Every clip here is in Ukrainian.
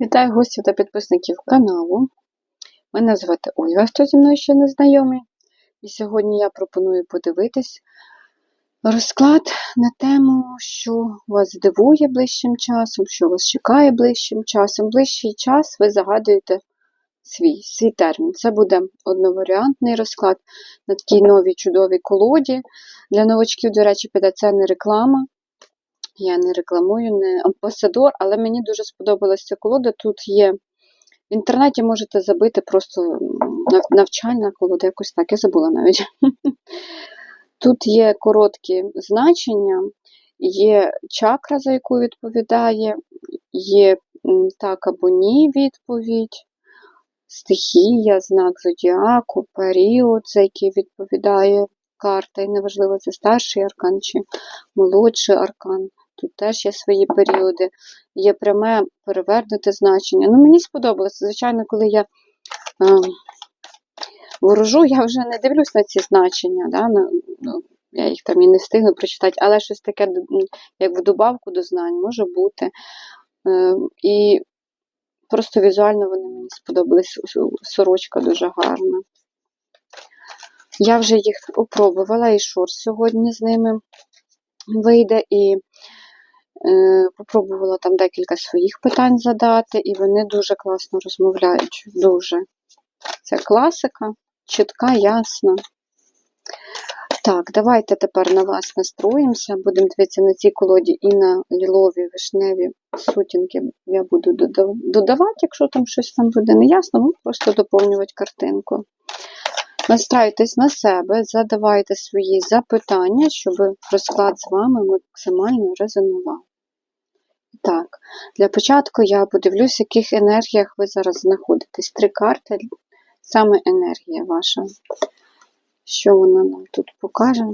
Вітаю гостів та підписників каналу. Мене звати Ольга, хто зі мною ще не знайомий. І сьогодні я пропоную подивитись розклад на тему, що вас здивує ближчим часом, що вас чекає ближчим часом. Ближчий час ви загадуєте свій, свій термін. Це буде одноваріантний розклад на такій новій чудовій колоді. Для новачків, до речі, піде це не реклама. Я не рекламую, не амбасадор, але мені дуже сподобалася колода. Тут є. В інтернеті можете забити просто нав- навчальна колода, якось так, я забула навіть. Тут є короткі значення, є чакра, за яку відповідає, є так або ні відповідь, стихія, знак зодіаку, період, за який відповідає карта. І неважливо, це старший аркан чи молодший аркан. Тут теж є свої періоди, є пряме перевернуте значення. Ну, мені сподобалося. Звичайно, коли я е, ворожу, я вже не дивлюсь на ці значення. Да? на- ну, я їх там і не встигну прочитати, але щось таке, як в добавку до знань, може бути. Е, і просто візуально вони мені сподобались. Сорочка дуже гарна. Я вже їх опробувала, і шорт сьогодні з ними вийде, і попробувала там декілька своїх питань задати, і вони дуже класно розмовляють. Дуже. Це класика, чітка, ясна. Так, давайте тепер на вас настроїмося. Будемо дивитися на цій колоді і на лілові вишневі сутінки я буду додавати, якщо там щось там буде неясно, ну просто доповнювати картинку. Настраюйтесь на себе, задавайте свої запитання, щоб розклад з вами максимально резонував. Так, для початку я подивлюсь, в яких енергіях ви зараз знаходитесь. Три карти, саме енергія ваша. Що вона нам тут покаже?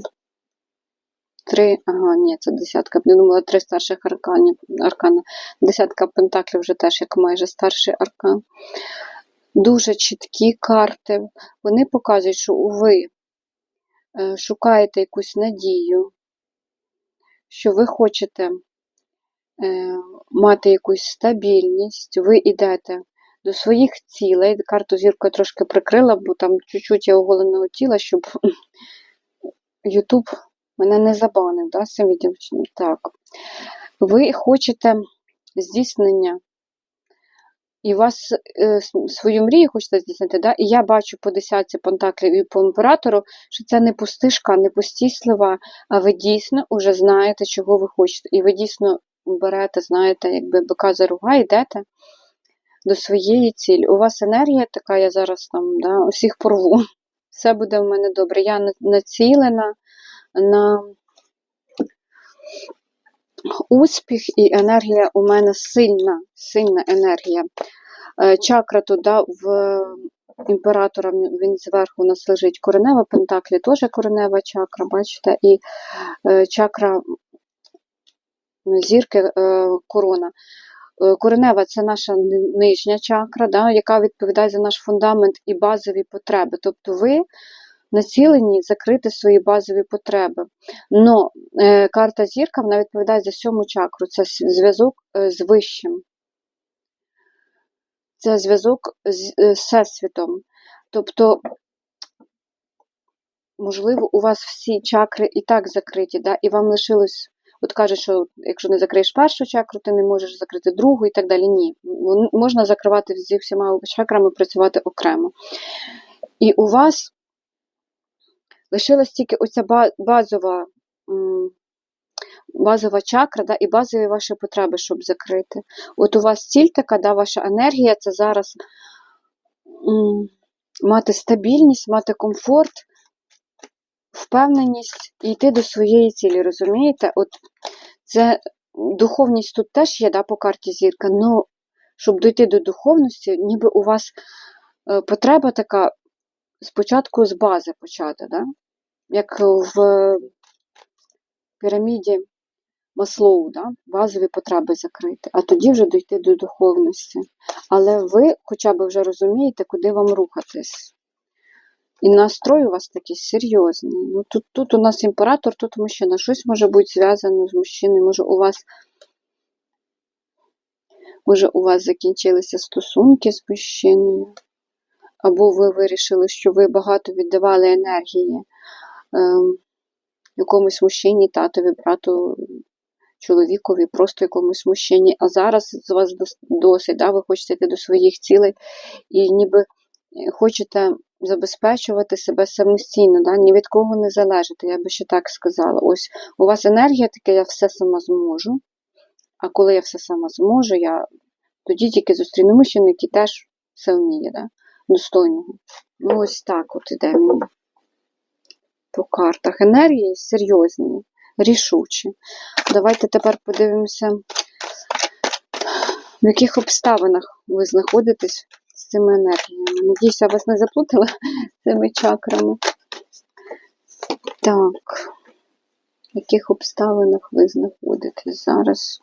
Три, ага, ні, це десятка. Я думала, три старших арканів, аркана. Десятка пентаклів вже теж як майже старший аркан. Дуже чіткі карти. Вони показують, що ви е, шукаєте якусь надію, що ви хочете мати якусь стабільність, ви йдете до своїх цілей. Карту зірка трошки прикрила, бо там чуть-чуть я оголеного тіла, щоб Ютуб мене не забанив, да, цим відео? Так. Ви хочете здійснення, і вас е, свою мрію хочете здійснити, да? і я бачу по десятці пентаклів і по імператору, що це не пустишка, не пусті слова, а ви дійсно вже знаєте, чого ви хочете. І ви дійсно берете, знаєте, якби бика за рога, йдете до своєї цілі. У вас енергія така, я зараз там да, усіх порву. Все буде в мене добре. Я націлена на успіх, і енергія у мене сильна, сильна енергія. Е, Чакра туди в імператора він зверху у нас лежить коренева, пентаклі теж коренева чакра, бачите, і е, чакра зірки е, корона. Е, Коренева це наша нижня чакра, да, яка відповідає за наш фундамент і базові потреби. Тобто ви націлені закрити свої базові потреби. Но е, карта зірка вона відповідає за сьому чакру. Це зв'язок е, з вищим. Це зв'язок з Всесвітом. Тобто, можливо, у вас всі чакри і так закриті, да? і вам лишилось. От кажуть, що якщо не закриєш першу чакру, ти не можеш закрити другу і так далі. Ні. Можна закривати зі всіма чакрами, працювати окремо. І у вас лишилась тільки оця базова, базова чакра да, і базові ваші потреби, щоб закрити. От у вас ціль така, да, ваша енергія це зараз мати стабільність, мати комфорт, впевненість йти до своєї цілі, розумієте? От це духовність тут теж є, да, по карті зірка, але щоб дійти до духовності, ніби у вас е, потреба така спочатку з бази почати, да? як в піраміді Маслоу, да? базові потреби закрити, а тоді вже дійти до духовності. Але ви хоча б вже розумієте, куди вам рухатись. І настрой у вас такий серйозний. Ну, тут, тут у нас імператор, тут мужчина. Щось може бути зв'язано з мужчиною. Може, у вас Може, у вас закінчилися стосунки з мужчиною, або ви вирішили, що ви багато віддавали енергії ем, якомусь мужчині, татові, брату, чоловікові, просто якомусь мужчині, а зараз з вас досить, да, ви хочете йти до своїх цілей і ніби е, хочете забезпечувати себе самостійно, да, ні від кого не залежати, я би ще так сказала. Ось у вас енергія така, я все сама зможу, а коли я все сама зможу, я тоді тільки зустріну мужчину, який теж все вміє, да, достойного. Ну, ось так от іде мені по картах. Енергії серйозні, рішучі. Давайте тепер подивимося, в яких обставинах ви знаходитесь з цими енергіями. Надіюсь, я вас не заплутала цими чакрами. Так, в яких обставинах ви знаходитесь зараз?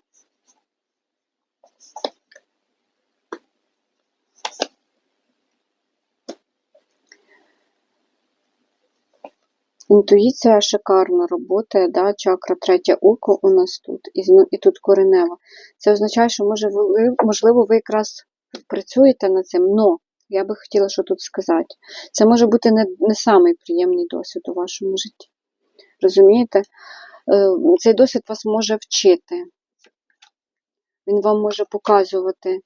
Інтуїція шикарно працює, да? чакра третє око у нас тут, і, і тут коренева. Це означає, що може, ви, можливо, ви якраз працюєте над цим, но я би хотіла що тут сказати. Це може бути не, не самий приємний досвід у вашому житті. Розумієте? Е, Цей досвід вас може вчити. Він вам може показувати,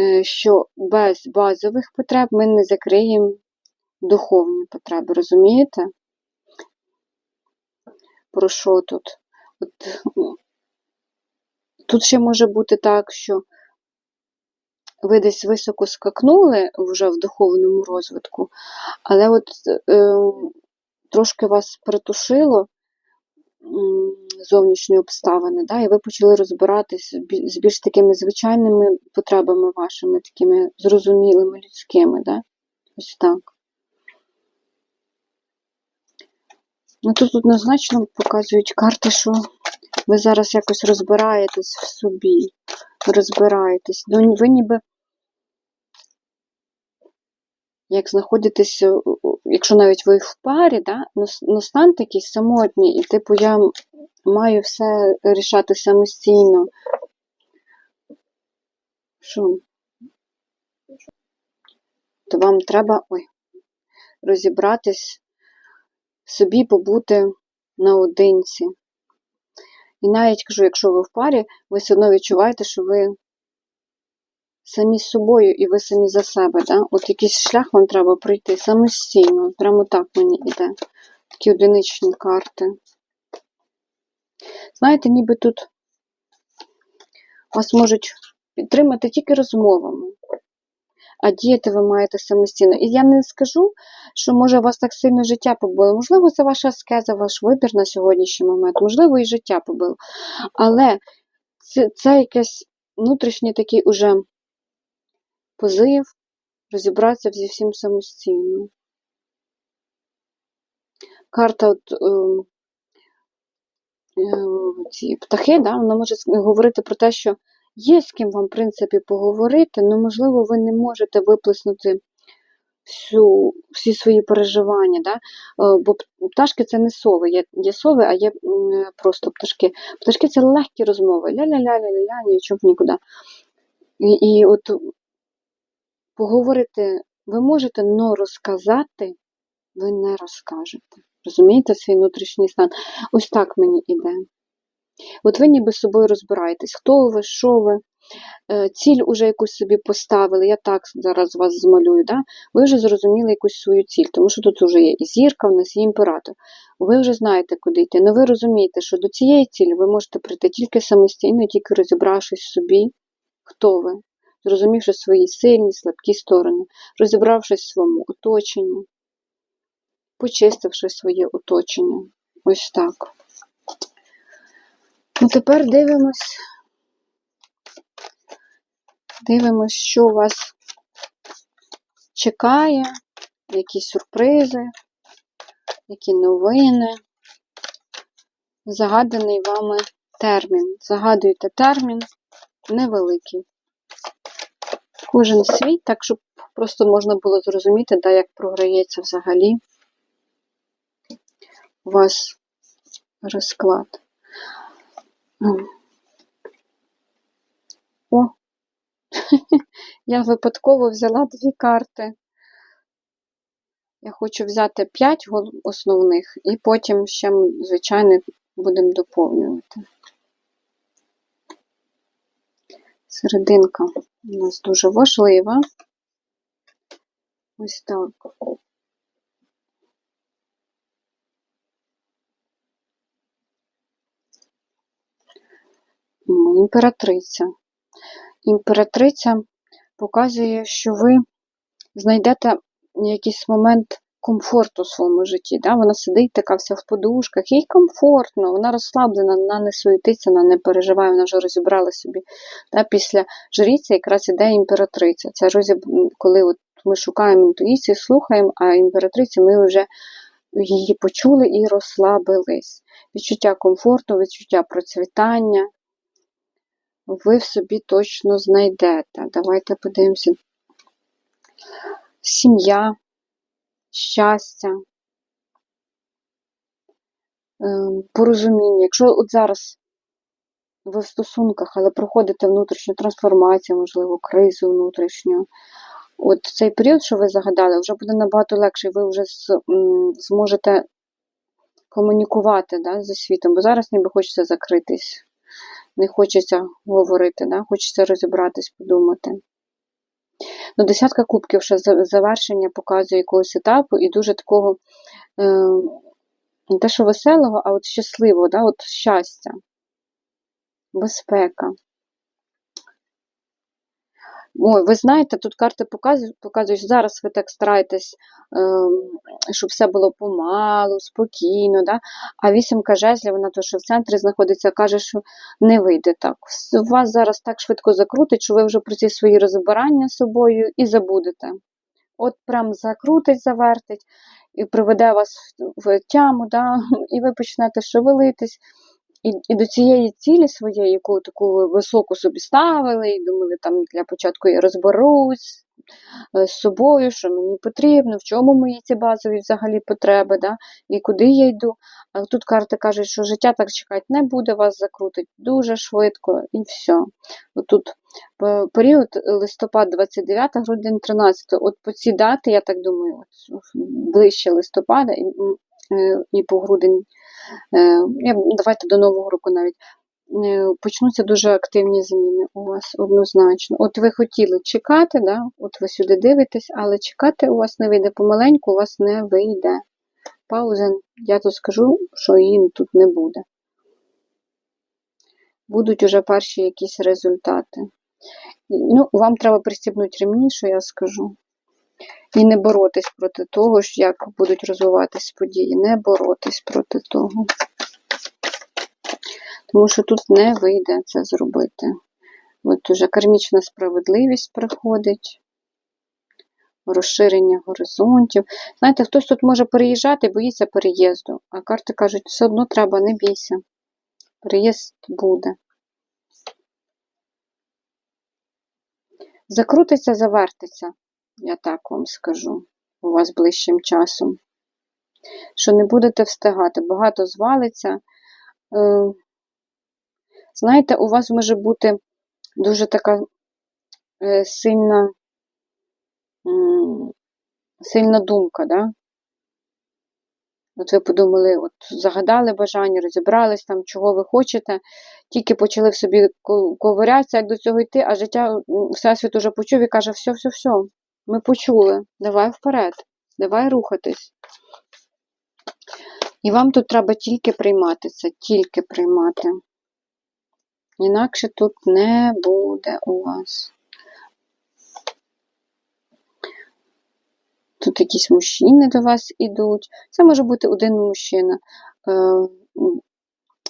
е, що без базових потреб ми не закриємо духовні потреби. Розумієте? Про що тут? От, тут ще може бути так, що ви десь високо скакнули вже в духовному розвитку, але от е, трошки вас притушило зовнішні обставини, да, і ви почали розбиратись з більш такими звичайними потребами вашими, такими зрозумілими людськими. Да? Ось так. Ну тут однозначно показують карти, що ви зараз якось розбираєтесь в собі, розбираєтесь. Ну, ви ніби як знаходитесь, е, якщо навіть ви в парі, да, ну, ну стан такий самотній, і типу я маю все рішати самостійно. Що? То вам треба ой, розібратись собі, побути наодинці. І навіть кажу, якщо ви в парі, ви все одно відчуваєте, що ви самі з собою і ви самі за себе. Да? От якийсь шлях вам треба пройти самостійно. Прямо так мені йде. Такі одиничні карти. Знаєте, ніби тут вас можуть підтримати тільки розмовами, а діяти ви маєте самостійно. І я не скажу, що може вас так сильно життя побило. Можливо, це ваша аскеза, ваш вибір на сьогоднішній момент, можливо, і життя побило. Але це, це якийсь внутрішній такий уже позив розібратися зі всім самостійно. Карта от, ем, е, ці птахи, да, вона може говорити про те, що є з ким вам, в принципі, поговорити, але, можливо, ви не можете виплеснути всю, всі свої переживання. Да? Е, Бо пташки це не сови, є, є сови, а є просто пташки. Пташки це легкі розмови. Ля-ля-ля-ля-ля, нічого нікуди. І, і от поговорити ви можете, але розказати ви не розкажете. Розумієте свій внутрішній стан? Ось так мені іде. От ви ніби з собою розбираєтесь, хто ви, що ви, е, ціль уже якусь собі поставили. Я так зараз вас змалюю. Да? Ви вже зрозуміли якусь свою ціль, тому що тут вже є і зірка, в нас є імператор. Ви вже знаєте, куди йти. Але ви розумієте, що до цієї цілі ви можете прийти тільки самостійно, тільки розібравшись собі, хто ви, зрозумівши свої сильні, слабкі сторони, розібравшись в своєму оточенні, почистивши своє оточення. Ось так. Ну, тепер дивимось. Дивимось, що вас чекає, які сюрпризи, які новини. Загаданий вами термін. Загадуйте термін невеликий. Кожен свій, так, щоб просто можна було зрозуміти, да, як програється взагалі у вас розклад. О, Я випадково взяла дві карти. Я хочу взяти п'ять основних, і потім ще, звичайно, будемо доповнювати. Серединка у нас дуже важлива. Ось так. Імператриця. Імператриця показує, що ви знайдете якийсь момент комфорту у своєму житті. Да? Вона сидить така вся в подушках, їй комфортно, вона розслаблена, вона не суетиться, вона не переживає, вона вже розібрала собі. Да? Після жріця якраз іде імператриця. Це розіб... коли от ми шукаємо інтуїцію, слухаємо, а імператрицю ми вже її почули і розслабились. Відчуття комфорту, відчуття процвітання. Ви в собі точно знайдете. Давайте подивимося. Сім'я, щастя, ем, порозуміння. Якщо от зараз ви в стосунках, але проходите внутрішню трансформацію, можливо, кризу внутрішню, от цей період, що ви загадали, вже буде набагато легше, ви вже зможете комунікувати да, зі світом, бо зараз ніби хочеться закритись, не хочеться говорити, да, хочеться розібратись, подумати. Ну, десятка кубків ще завершення показує якогось етапу і дуже такого е, не те, що веселого, а от щасливого, да, от щастя, безпека. Ой, ви знаєте, тут карти показують, показують, зараз ви так стараєтесь, ем, щоб все було помалу, спокійно, да? а вісімка жезлів, вона то, що в центрі знаходиться, каже, що не вийде так. С- Вас зараз так швидко закрутить, що ви вже про ці свої розбирання з собою і забудете. От прям закрутить, завертить і приведе вас в тяму, да? і ви почнете шевелитись. І, і до цієї цілі своєї, яку таку високу собі ставили, і думали, там для початку я розберусь е, з собою, що мені потрібно, в чому мої ці базові взагалі потреби, да? і куди я йду. А тут карти кажуть, що життя так чекати не буде, вас закрутить дуже швидко і все. Отут е, період листопад 29, грудень 13. От по ці дати, я так думаю, от, ближче листопада е, і по грудень Е, Давайте до Нового року навіть. Е, Почнуться дуже активні зміни у вас однозначно. От ви хотіли чекати, да? от ви сюди дивитесь, але чекати у вас не вийде помаленьку, у вас не вийде. Пауза, я тут скажу, що її тут не буде. Будуть уже перші якісь результати. Ну, вам треба пристібнути ремні, що я скажу. І не боротись проти того, як будуть розвиватись події. Не боротись проти того. Тому що тут не вийде це зробити. От уже кармічна справедливість приходить, розширення горизонтів. Знаєте, хтось тут може переїжджати боїться переїзду, а карти кажуть, все одно треба, не бійся. Переїзд буде. Закрутиться, завертиться, я так вам скажу, у вас ближчим часом. Що не будете встигати, багато звалиться. Е, Знаєте, у вас може бути дуже така е, сильна, сильна думка, да? От ви подумали, от загадали бажання, розібрались там, чого ви хочете, тільки почали в собі ко- ковирятися, як до цього йти, а життя, Всесвіт уже почув і каже, все, все, все, ми почули, давай вперед, давай рухатись. І вам тут треба тільки приймати це, тільки приймати. Інакше тут не буде у вас. Тут якісь мужчини до вас ідуть. Це може бути один мужчина.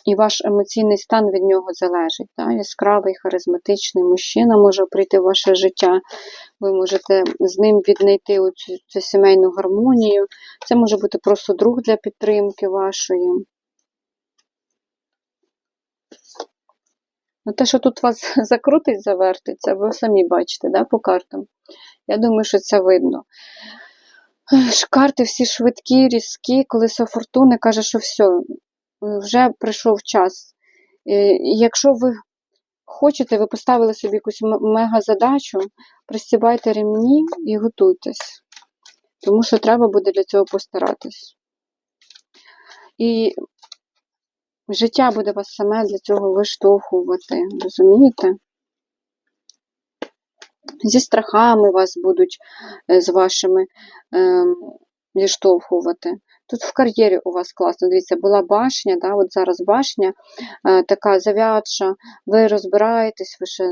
І ваш емоційний стан від нього залежить. Да? Яскравий, харизматичний мужчина може прийти в ваше життя. Ви можете з ним віднайти оцю, цю сімейну гармонію. Це може бути просто друг для підтримки вашої. Ну, те, що тут вас закрутить, завертиться, ви самі бачите, да, по картам. Я думаю, що це видно. Карти всі швидкі, різкі, колесо фортуни каже, що все, вже прийшов час. Е, Якщо ви хочете, ви поставили собі якусь мега-задачу, пристібайте ремні і готуйтесь. Тому що треба буде для цього постаратись. І життя буде вас саме для цього виштовхувати, розумієте? Зі страхами вас будуть е, з вашими ем, зіштовхувати. Тут в кар'єрі у вас класно. Дивіться, була башня, да, от зараз башня е, така завядша, ви розбираєтесь, ви ще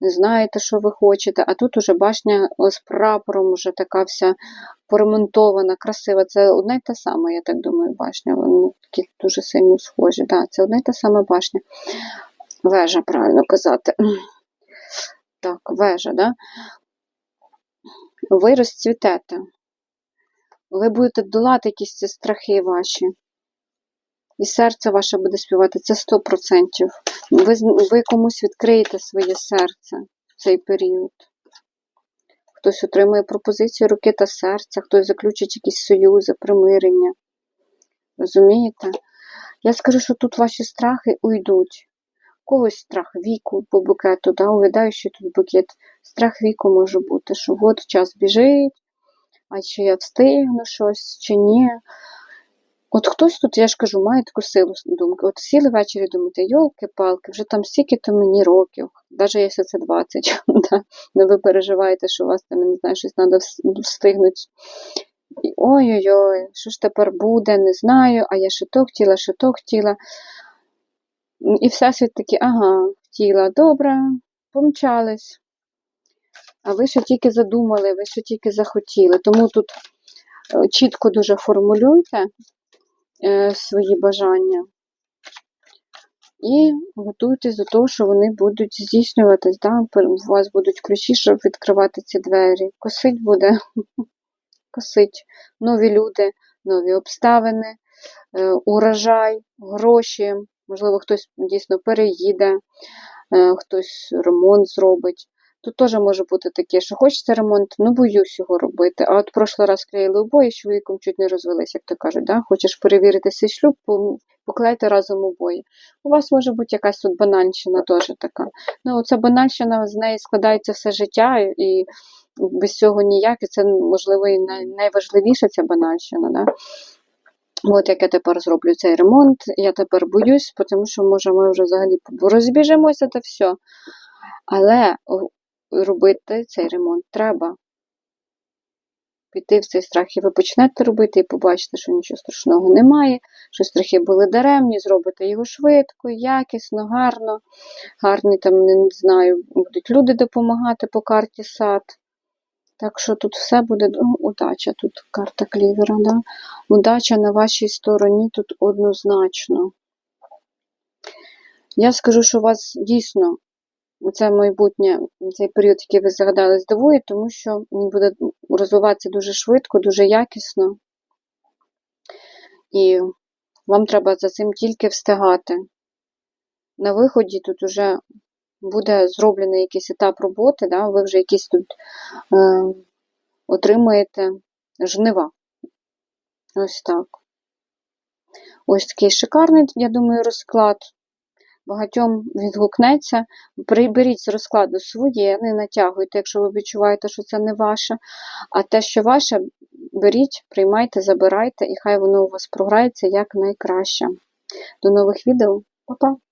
не знаєте, що ви хочете, а тут уже башня з прапором, уже така вся поремонтована, красива. Це одна й та сама, я так думаю, башня. Вони такі дуже сильно схожі. Да, це одна й та сама башня. Вежа, правильно казати. Так, вежа, да? Ви розцвітете. Ви будете долати якісь ці страхи ваші. І серце ваше буде співати. Це 100%. Ви, ви комусь відкриєте своє серце в цей період. Хтось отримує пропозицію руки та серця, хтось заключить якісь союзи, примирення. Розумієте? Я скажу, що тут ваші страхи уйдуть. Когось страх віку по букету, да, увядаючи тут букет. Страх віку може бути, що от час біжить, а чи я встигну щось, чи ні. От хтось тут, я ж кажу, має таку силу думки. От сіли ввечері думаєте, йолки-палки, вже там стільки-то мені років, навіть якщо це 20, да, ну ви переживаєте, що у вас там, не знаю, щось треба встигнути. Ой-ой-ой, що ж тепер буде, не знаю, а я ще то хотіла, ще то хотіла. І всесвіт такий, ага, хотіла, добре, помчались. А ви ще тільки задумали, ви ще тільки захотіли. Тому тут е, чітко дуже формулюйте е, свої бажання і готуйтесь до того, що вони будуть здійснюватись. Да? У вас будуть ключі, щоб відкривати ці двері. Косить буде, косить. Нові люди, нові обставини, е, урожай, гроші. Можливо, хтось дійсно переїде, хтось ремонт зробить. Тут теж може бути таке, що хочеться ремонт, ну боюсь його робити. А от прошлий раз клеїли обої, з чоловіком чуть не розвелися, як то кажуть. Да? Хочеш перевірити свій шлюб, поклейте разом обої. У вас може бути якась тут банальщина теж така. Ну, оця банальщина, з неї складається все життя, і без цього ніяк, і це, можливо, і найважливіша ця банальщина. Да? От як я тепер зроблю цей ремонт, я тепер боюсь, тому що, може, ми вже взагалі розбіжемося та все. Але робити цей ремонт треба. Піти в цей страх, і ви почнете робити, і побачите, що нічого страшного немає, що страхи були даремні, зробите його швидко, якісно, гарно. Гарні там, не знаю, будуть люди допомагати по карті сад. Так що тут все буде ну, удача, тут карта клівера, да? Удача на вашій стороні тут однозначно. Я скажу, що у вас дійсно це майбутнє, цей період, який ви загадали, здивує, тому що він буде розвиватися дуже швидко, дуже якісно. І вам треба за цим тільки встигати. На виході тут вже буде зроблений якийсь етап роботи, да? ви вже якісь тут е, отримаєте жнива. Ось так. Ось такий шикарний, я думаю, розклад. Багатьом відгукнеться. Приберіть з розкладу своє, не натягуйте, якщо ви відчуваєте, що це не ваше. А те, що ваше, беріть, приймайте, забирайте, і хай воно у вас програється як найкраще. До нових відео. Па-па!